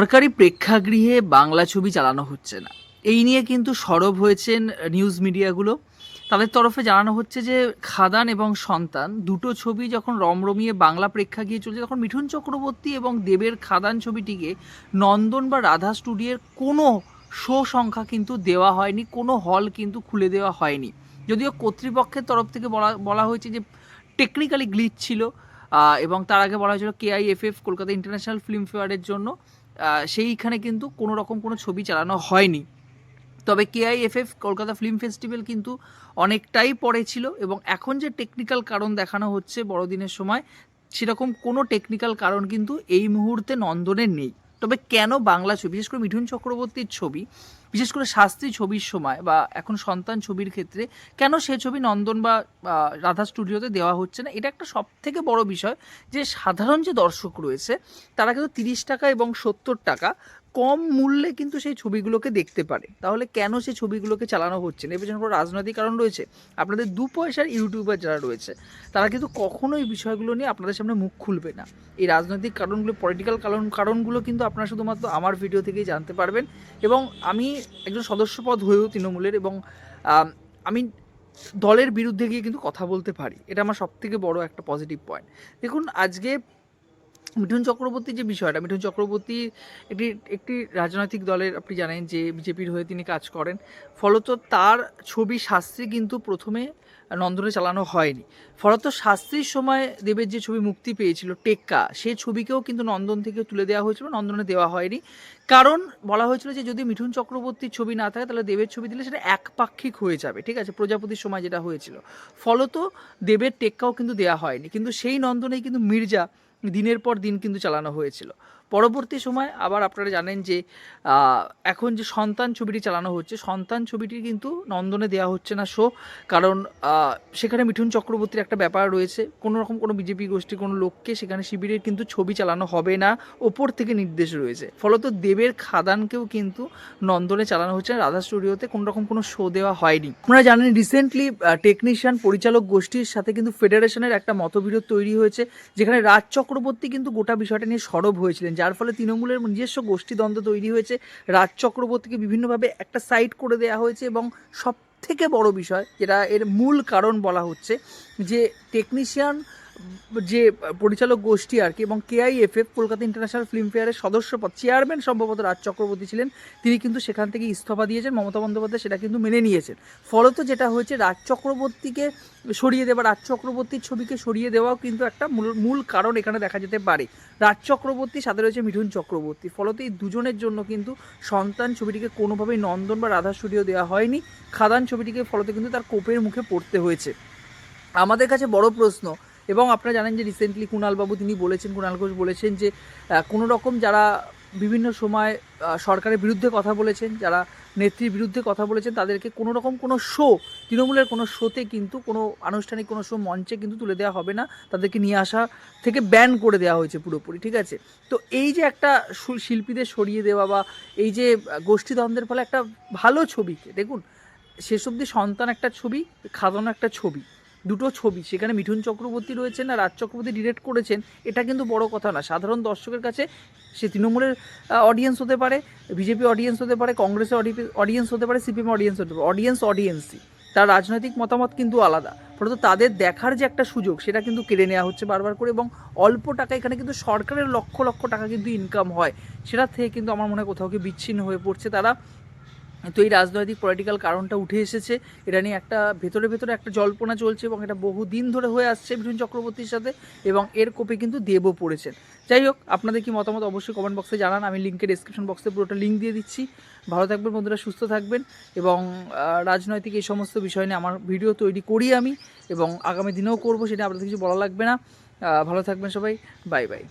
সরকারি প্রেক্ষাগৃহে বাংলা ছবি চালানো হচ্ছে না। এই নিয়ে কিন্তু সরব হয়েছেন নিউজ মিডিয়াগুলো তাদের তরফে জানানো হচ্ছে যে, খাদান এবং সন্তান দুটো ছবি যখন রমরমিয়ে বাংলা প্রেক্ষাগৃহে চলছে, তখন মিঠুন চক্রবর্তী এবং দেবের খাদান ছবিটিকে নন্দন বা রাধা স্টুডিওর কোনো শো সংখ্যা কিন্তু দেওয়া হয়নি, কোনো হল কিন্তু খুলে দেওয়া হয়নি। যদিও কর্তৃপক্ষের তরফ থেকে বলা বলা হয়েছে যে টেকনিক্যালি গ্লিচ ছিল এবং তার আগে বলা হয়েছিল কেআইএফএফ কলকাতা ইন্টারন্যাশনাল ফিল্ম ফেয়ারের জন্য। সেইখানে কিন্তু কোনো রকম কোনো ছবি চালানো হয়নি। তবে কেআইএফএফ কলকাতা ফিল্ম ফেস্টিভ্যাল কিন্তু অনেকটাই পরে ছিল এবং এখন যে টেকনিক্যাল কারণ দেখানো হচ্ছে বড়দিনের সময়, সেরকম কোনো টেকনিক্যাল কারণ কিন্তু এই মুহূর্তে নন্দনের নেই। তবে কেন বাংলা ছবি, বিশেষ করে মিঠুন চক্রবর্তীর ছবি, বিশেষ করে শাস্ত্রী ছবির সময় বা এখন সন্তান ছবির ক্ষেত্রে, কেন সে ছবি নন্দন বা রাধা স্টুডিওতে দেওয়া হচ্ছে না? এটা একটা সব থেকে বড় বিষয় যে সাধারণ যে দর্শক রয়েছে, তারা কিন্তু তিরিশ টাকা এবং সত্তর টাকা কম মূল্যে কিন্তু সেই ছবিগুলোকে দেখতে পারে। তাহলে কেন সেই ছবিগুলোকে চালানো হচ্ছে না? এর পেছনে কোনো রাজনৈতিক কারণ রয়েছে? আপনাদের দু পয়সার ইউটিউবার যারা রয়েছে, তারা কিন্তু কখনোই বিষয়গুলো নিয়ে আপনাদের সামনে মুখ খুলবে না। এই রাজনৈতিক কারণগুলো পলিটিক্যাল কারণ, কারণগুলো কিন্তু আপনারা শুধুমাত্র আমার ভিডিও থেকেই জানতে পারবেন। এবং আমি একজন সদস্যপদ হয়েও তৃণমূলের এবং আমি দলের বিরুদ্ধে গিয়ে কিন্তু কথা বলতে পারি। এটা আমার সব থেকে বড় একটা পজিটিভ পয়েন্ট দেখুন, আজকে মিঠুন চক্রবর্তীর যে বিষয়টা, মিঠুন চক্রবর্তী একটি একটি রাজনৈতিক দলের আপনি জানেন যে বিজেপির হয়ে তিনি কাজ করেন। ফলত তার ছবি শাস্ত্রী কিন্তু প্রথমে নন্দনে চালানো হয়নি। ফলত শাস্ত্রীর সময় দেবের যে ছবি মুক্তি পেয়েছিল, টেক্কা, সেই ছবিকেও কিন্তু নন্দন থেকে তুলে দেওয়া হয়েছিল, নন্দনে দেওয়া হয়নি। কারণ বলা হয়েছিল যে যদি মিঠুন চক্রবর্তীর ছবি না থাকে, তাহলে দেবের ছবি দিলে সেটা একপাক্ষিক হয়ে যাবে, ঠিক আছে? প্রজাপতির সময় যেটা হয়েছিল। ফলত দেবের টেক্কাও কিন্তু দেওয়া হয়নি। কিন্তু সেই নন্দনেই কিন্তু মির্জা দিনের পর দিন কিন্তু চালানো হয়েছিল। পরবর্তী সময় আবার আপনারা জানেন যে এখন যে সন্তান ছবিটি চালানো হচ্ছে, সন্তান ছবিটি কিন্তু নন্দনে দেওয়া হচ্ছে না শো কারণ সেখানে মিঠুন চক্রবর্তীর একটা ব্যাপার রয়েছে। কোনো রকম কোনো বিজেপি গোষ্ঠীর কোনো লোককে সেখানে শিবিরের কিন্তু ছবি চালানো হবে না, ওপর থেকে নির্দেশ রয়েছে। ফলত দেবের খাদানকেও কিন্তু নন্দনে চালানো হচ্ছে না, রাধা স্টুডিওতে কোনো রকম কোনো শো দেওয়া হয়নি। আপনারা জানেন রিসেন্টলি টেকনিশিয়ান পরিচালক গোষ্ঠীর সাথে কিন্তু ফেডারেশনের একটা মতবিরোধ তৈরি হয়েছে, যেখানে রাজ চক্রবর্তী কিন্তু গোটা বিষয়টা নিয়ে সরব হয়েছিলেন। যার ফলে তৃণমূলের নিজস্ব গোষ্ঠীদ্বন্দ্ব তৈরি হয়েছে। রাজ চক্রবর্তীকে বিভিন্নভাবে একটা সাইড করে দেয়া হয়েছে এবং সব থেকে বড় বিষয়, যেটা এর মূল কারণ বলা হচ্ছে, যে টেকনিশিয়ান যে পরিচালক গোষ্ঠী আর কি, এবং কেআইএফএফ কলকাতা ইন্টারন্যাশনাল ফিল্ম ফেয়ারের সদস্যপদ চেয়ারম্যান সম্ভবত রাজ চক্রবর্তী ছিলেন। তিনি কিন্তু সেখান থেকে ইস্তফা দিয়েছেন, মমতা বন্দ্যোপাধ্যায় সেটা কিন্তু মেনে নিয়েছেন। ফলত যেটা হয়েছে, রাজ চক্রবর্তীকে সরিয়ে দেওয়া, রাজ চক্রবর্তীর ছবিকে সরিয়ে দেওয়াও কিন্তু একটা মূল মূল কারণ এখানে দেখা যেতে পারে। রাজ চক্রবর্তী, সাথে রয়েছে মিঠুন চক্রবর্তী। ফলত এই দুজনের জন্য কিন্তু সন্তান ছবিটিকে কোনোভাবেই নন্দন বা রাধা স্টুডিও দেওয়া হয়নি। খাদান ছবিটিকে ফলতে কিন্তু তার কোপের মুখে পড়তে হয়েছে। আমাদের কাছে বড় প্রশ্ন এবং আপনারা জানেন যে রিসেন্টলি কুণালবাবু তিনি বলেছেন, কুণাল ঘোষ বলেছেন যে কোনো রকম যারা বিভিন্ন সময় সরকারের বিরুদ্ধে কথা বলেছেন, যারা নেত্রীর বিরুদ্ধে কথা বলেছেন, তাদেরকে কোনো রকম কোনো শো তৃণমূলের কোনো শোতে কিন্তু কোনো আনুষ্ঠানিক কোনো শো মঞ্চে কিন্তু তুলে দেওয়া হবে না। তাদেরকে নিয়ে আসা থেকে ব্যান করে দেওয়া হয়েছে পুরোপুরি, ঠিক আছে? তো এই যে একটা শিল্পীদের সরিয়ে দেওয়া বা এই যে গোষ্ঠীদ্বন্দ্বের ফলে একটা ভালো ছবিকে, দেখুন, শেষ অবধি সন্তান একটা ছবি, খাদানো একটা ছবি। দুটো ছবি, সেখানে মিঠুন চক্রবর্তী রয়েছেন আর রাজ চক্রবর্তী ডিরেক্ট করেছেন, এটা কিন্তু বড় কথা না। সাধারণ দর্শকের কাছে সে তৃণমূলের অডিয়েন্স হতে পারে, বিজেপি অডিয়েন্স হতে পারে, কংগ্রেসের অডিয়েন্স হতে পারে, সিপিএম অডিয়েন্স হতে পারে অডিয়েন্স অডিয়েন্সই তার রাজনৈতিক মতামত কিন্তু আলাদা। ফলত তাদের দেখার যে একটা সুযোগ, সেটা কিন্তু কেড়ে নেওয়া হচ্ছে বারবার করে এবং অল্প টাকা, এখানে কিন্তু সরকারের লক্ষ লক্ষ টাকা কিন্তু ইনকাম হয়। সেটা থেকে কিন্তু আমার মনে হয় কোথাও কি বিচ্ছিন্ন হয়ে পড়ছে তারা। তো এই রাজনৈতিক পলিটিক্যাল কারণটা উঠে এসেছে। এটা নিয়ে একটা ভেতরে ভেতরে একটা জল্পনা চলছে এবং এটা বহুদিন ধরে হয়ে আসছে মিঠুন চক্রবর্তীর সাথে এবং এর কোপে কিন্তু দেবও পড়েছেন। যাই হোক, আপনাদের কি মতামত অবশ্যই কমেন্ট বক্সে জানান। আমি লিঙ্কের ডিসক্রিপশন বক্সে পুরোটা লিঙ্ক দিয়ে দিচ্ছি। ভালো থাকবেন বন্ধুরা, সুস্থ থাকবেন এবং রাজনৈতিক এই সমস্ত বিষয় নিয়ে আমার ভিডিও তৈরি করি আমি এবং আগামী দিনেও করব, সেটা আপনাদের কিছু বলা লাগবে না। ভালো থাকবেন সবাই। Bye bye